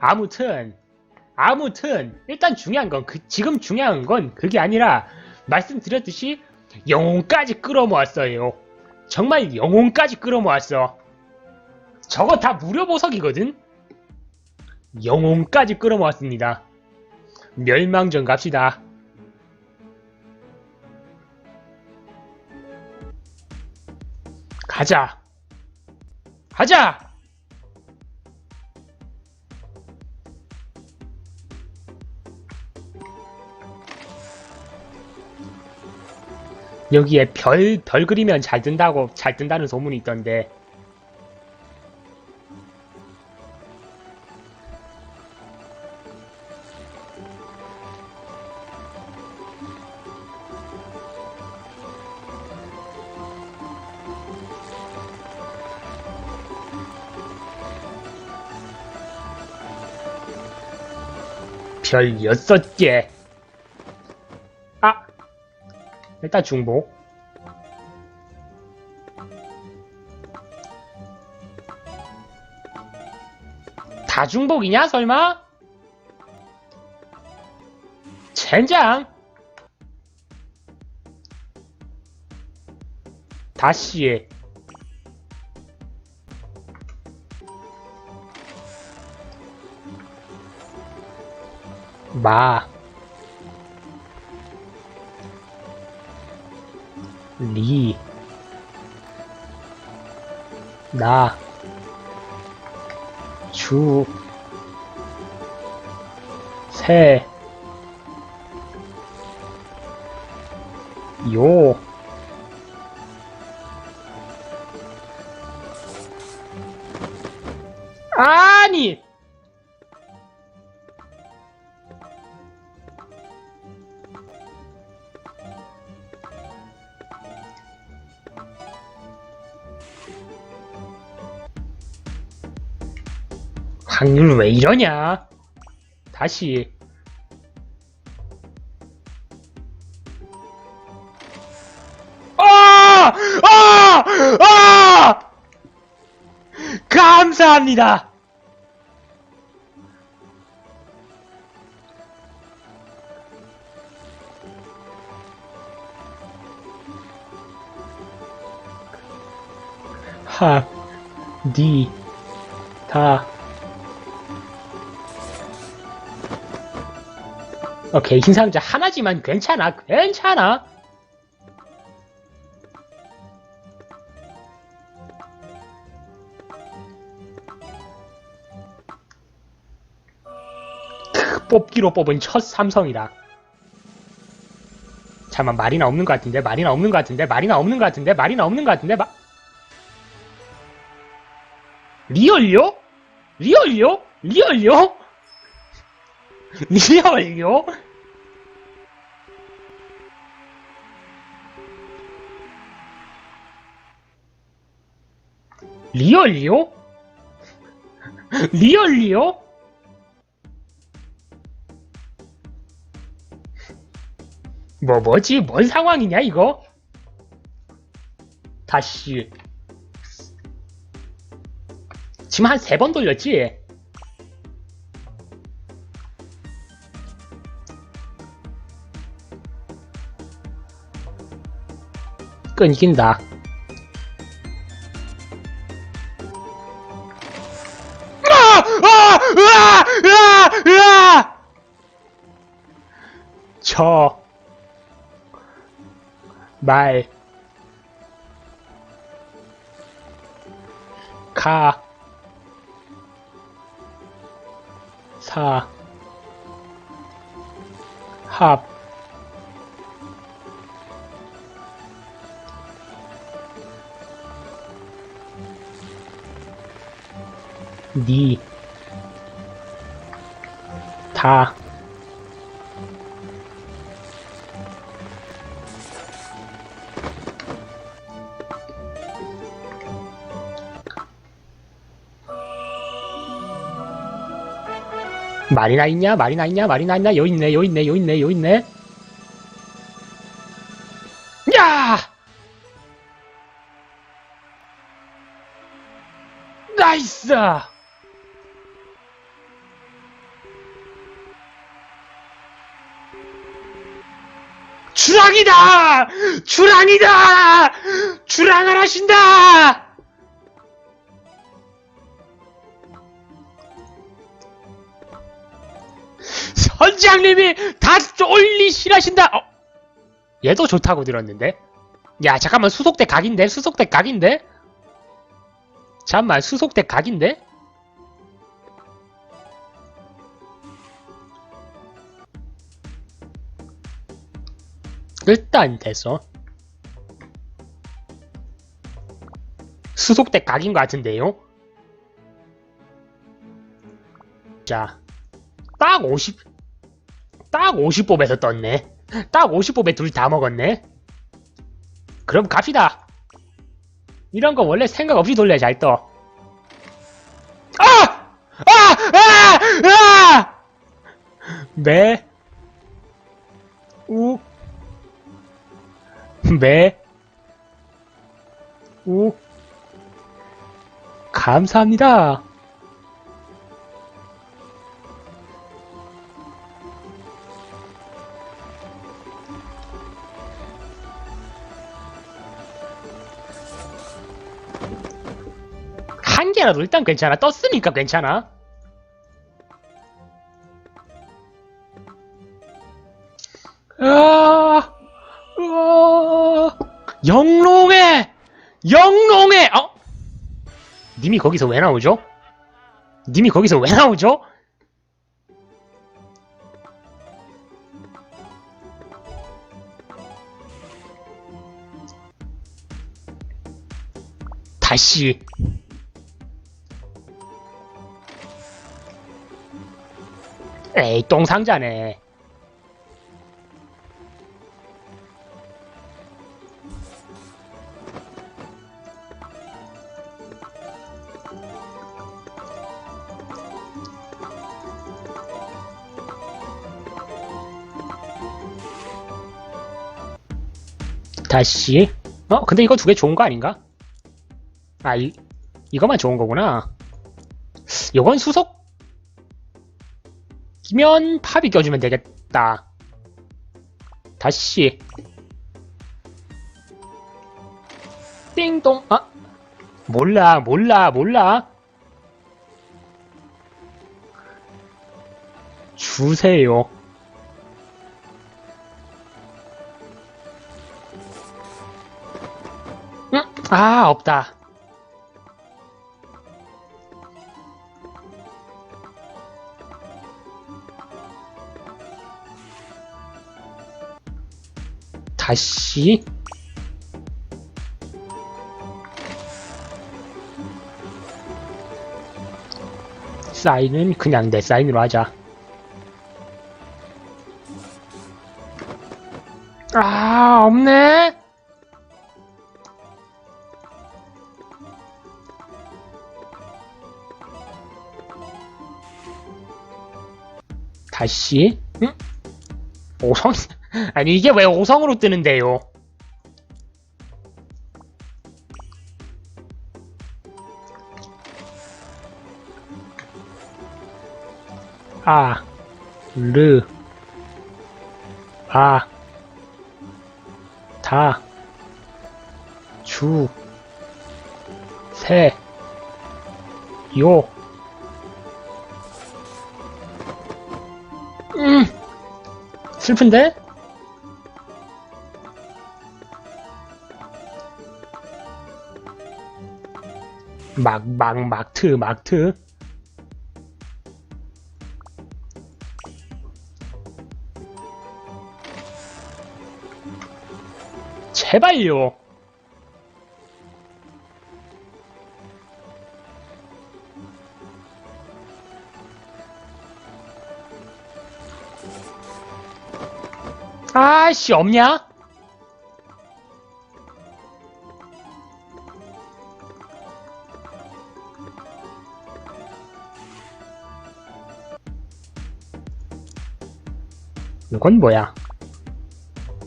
아무튼 아무튼 일단 중요한 건 그, 지금 중요한 건 그게 아니라 말씀드렸듯이 영혼까지 끌어모았어요. 정말 영혼까지 끌어모았어. 저거 다 무료 보석이거든. 영혼까지 끌어모았습니다. 멸망전 갑시다. 가자. 가자. 여기에 별, 별 그리면 잘 뜬다고, 잘 뜬다는 소문이 있던데. 별 여섯 개. 일단 중복. 다 중복이냐, 설마? 젠장! 다시. 마. 리, 나, 주, 세, 요, 확률 왜 이러냐? 다시. 아! 아! 아! 감사합니다. 하, 니, 다. 오케이, 흰 상자 하나지만 괜찮아, 괜찮아. 크, 뽑기로 뽑은 첫 삼성이다. 잠깐만, 말이나 없는 것 같은데, 말이나 없는 것 같은데, 말이나 없는 것 같은데, 말이나 없는 것 같은데, 마... 리얼요? 리얼요? 리얼요? 리얼요? 리얼요? 리얼요? 뭐 뭐지? 뭔 상황이냐 이거? 다시 지금 한 세 번 돌렸지? 끊긴다. 저, 말, 가, 사, 합, 니, 다, 말이나 있냐? 말이나 있냐? 말이나 있냐? 여 있네, 여 있네, 여 있네, 여 있네. 야! 나이스! 주랑이다! 주랑이다! 주랑을 하신다! 선장님이 다 쫄리시라신다! 어? 얘도 좋다고 들었는데? 야, 잠깐만, 수속대 각인데? 수속대 각인데? 잠깐만, 수속대 각인데? 일단 됐어. 수속대 각인 것 같은데요? 자, 딱 50, 딱 50뽑에서 떴네. 딱 50뽑에 둘 다 먹었네. 그럼 갑시다. 이런 거 원래 생각 없이 돌려야 잘 떠. 아! 아! 아! 아! 매. 우. 매. 우. 감사합니다. 한 개라도 일단 괜찮아. 떴으니까 괜찮아. 아, 아, 영롱해! 영롱해! 어? 님이 거기서 왜 나오죠? 님이 거기서 왜 나오죠? 다시 에이 똥상자네 다시 어 근데 이거 두 개 좋은 거 아닌가? 아 이, 이거만 좋은 거구나 요건 수속 이면 팝이 껴주면 되겠다. 다시. 띵동. 아. 몰라, 몰라, 몰라. 주세요. 응? 아, 없다. 다시 사인은 그냥 내 사인으로 하자. 아, 없네? 다시? 응? 오성, 아니, 이게 왜 오성으로 뜨는데요? 아, 르, 아, 다, 주, 세, 요, 슬픈데? 막, 막, 막트, 막트. 제발요. 아씨, 없냐? 이건 뭐야?